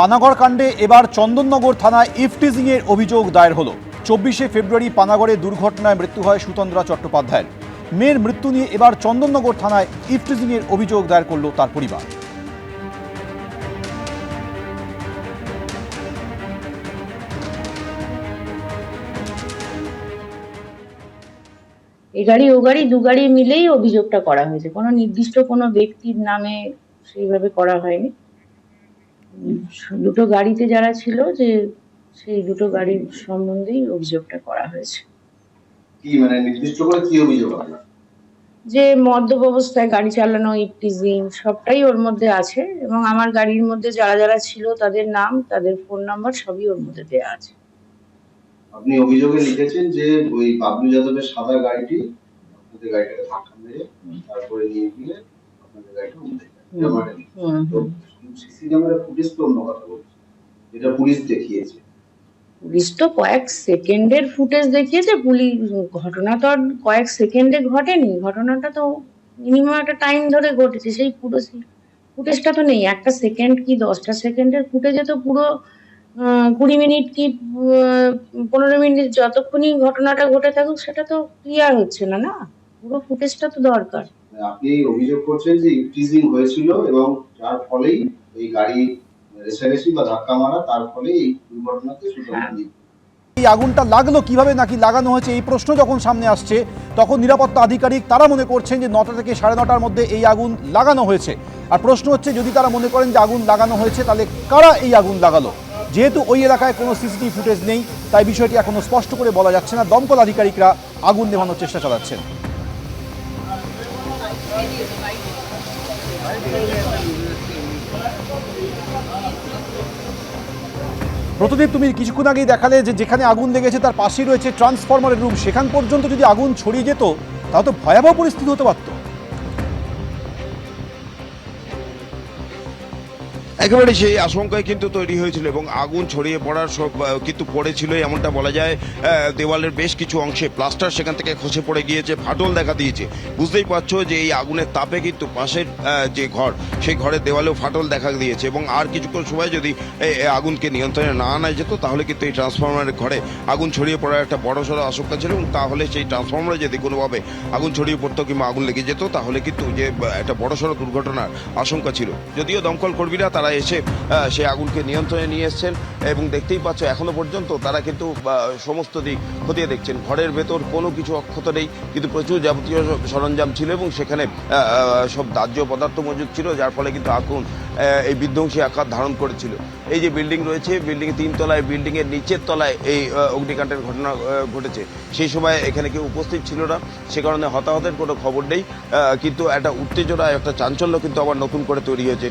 পানাগড় কাণ্ডে এবার চন্দননগর থানায় ইফটিজিংয়ের অভিযোগ দায়ের হলো। চব্বিশে ফেব্রুয়ারি পানাগড়ে দুর্ঘটনায় মৃত্যু হয় সুতন্দ্রা চট্টোপাধ্যায়ের। মেয়ের মৃত্যু নিয়ে এবার চন্দননগর থানায় ইফটিজিংয়ের অভিযোগ দায়ের করল তার পরিবার। এ গাড়ি, ও গাড়ি, দু গাড়ি মিলেই অভিযোগটা করা হয়েছে। কোনো নির্দিষ্ট কোনো ব্যক্তির নামে সেইভাবে করা হয়নি। দুটো গাড়িতে যারা ছিল যে সেই দুটো গাড়ির সম্বন্ধেই অভিযোগটা করা হয়েছে। কি মানে নির্দিষ্ট করে কি অভিযোগ যে মদ্যপ অবস্থায় গাড়ি চালানো ইপটিজিং সবটাই ওর মধ্যে আছে এবং আমার গাড়ির মধ্যে যারা যারা ছিল তাদের নাম তাদের ফোন নাম্বার সবই ওর মধ্যে দেওয়া আছে। আপনি অভিযোগে লিখেছেন যে ওই বাবলু যাদবের সাদা গাড়িটি আপনাদের গাড়িটাকে ধাক্কা মেরে তারপরে নিয়ে গিয়ে আপনাদের গাড়িটা যায়। হুম। যেমনটা লিখেছেন। হুম তো হুম সিসি ক্যামেরা ফুটেজ তো অন্য কথা বলছে যেটা পুলিশ দেখিয়েছে পুলিশ তো কয়েক সেকেন্ডের ফুটেজ দেখিয়েছে পুলিশ ঘটনা তো আর কয়েক সেকেন্ডে ঘটেনি ঘটনাটা তো মিনিমাম একটা টাইম ধরে ঘটেছে সেই পুরো ফুটেজটা তো নেই একটা সেকেন্ড কি দশটা সেকেন্ডের ফুটেজে তো পুরো কুড়ি মিনিট কি পনেরো মিনিট যতক্ষণই ঘটনাটা ঘটে থাকুক সেটা তো ক্লিয়ার হচ্ছে না না পুরো ফুটেজটা তো দরকার মানে আপনি অভিযোগ করছেন যে ইফটিজিং হয়েছিল এবং যার ফলেই এই গাড়ি রেসারেসি বা ধাক্কা মারা তার ফলে এই দুর্ঘটনাতে সুতরাং হ্যাঁ। এই আগুনটা লাগল কীভাবে নাকি লাগানো হয়েছে? এই প্রশ্ন যখন সামনে আসছে তখন নিরাপত্তা আধিকারিক তারা মনে করছেন যে নটা থেকে সাড়ে নটার মধ্যে এই আগুন লাগানো হয়েছে। আর প্রশ্ন হচ্ছে যদি তারা মনে করেন যে আগুন লাগানো হয়েছে তাহলে কারা এই আগুন লাগালো? যেহেতু ওই এলাকায় কোনো সিসিটিভি ফুটেজ নেই তাই বিষয়টি এখনও স্পষ্ট করে বলা যাচ্ছে না। দমকল আধিকারিকরা আগুন নেভানোর চেষ্টা চালাচ্ছেন। প্রতিদিন তুমি কিছুক্ষণ আগেই দেখালে যে যেখানে আগুন লেগেছে তার পাশেই রয়েছে ট্রান্সফরমারের রুম সেখান পর্যন্ত যদি আগুন ছড়িয়ে যেত, তাহলে তো ভয়াবহ পরিস্থিতি হতে পারত। একেবারে সেই আশঙ্কায় কিন্তু তৈরি হয়েছিল এবং আগুন ছড়িয়ে পড়ার সব কিন্তু পড়েছিল, এমনটা বলা যায় দেওয়ালের বেশ কিছু অংশে। প্লাস্টার সেখান থেকে খসে পড়ে গিয়েছে, ফাটল দেখা দিয়েছে। বুঝতেই পারছ যে এই আগুনের তাপে কিন্তু পাশের যে ঘর, সেই ঘরের দেওয়ালেও ফাটল দেখা দিয়েছে এবং আর কিছুক্ষণ সময় যদি আগুনকে নিয়ন্ত্রণে না আনা যেত, তাহলে কিন্তু এই ট্রান্সফরমারের ঘরে আগুন ছড়িয়ে পড়ার একটা বড় সড়ো আশঙ্কা ছিল এবং তাহলে সেই ট্রান্সফরমারে যদি কোনোভাবে আগুন ছড়িয়ে পড়তো কিংবা আগুন লেগে যেত, তাহলে কিন্তু যে একটা বড় সড়ো দুর্ঘটনার আশঙ্কা ছিল। যদিও দমকল কর্মীরা তারা এসে সেই আগুনকে নিয়ন্ত্রণে নিয়ে এসছেন এবং দেখতেই পাচ্ছ এখনও পর্যন্ত তারা কিন্তু সমস্ত দিক খতিয়ে দেখছেন। ঘরের ভেতর কোনো কিছু অক্ষত নেই, কিন্তু প্রচুর যাবতীয় সরঞ্জাম ছিল এবং সেখানে সব দাহ্য পদার্থ মজুদ ছিল, যার ফলে কিন্তু আগুন এই বিধ্বংসী আকার ধারণ করেছিল। এই যে বিল্ডিং রয়েছে, বিল্ডিং তিন তলায় বিল্ডিং এর নিচের তলায় এই অগ্নিকাণ্ডের ঘটনা ঘটেছে। সেই সময় এখানে কেউ উপস্থিত ছিল না, সে কারণে হতাহতের কোনো খবর নেই কিন্তু একটা উত্তেজনা একটা চাঞ্চল্য কিন্তু আবার নতুন করে তৈরি হয়েছে।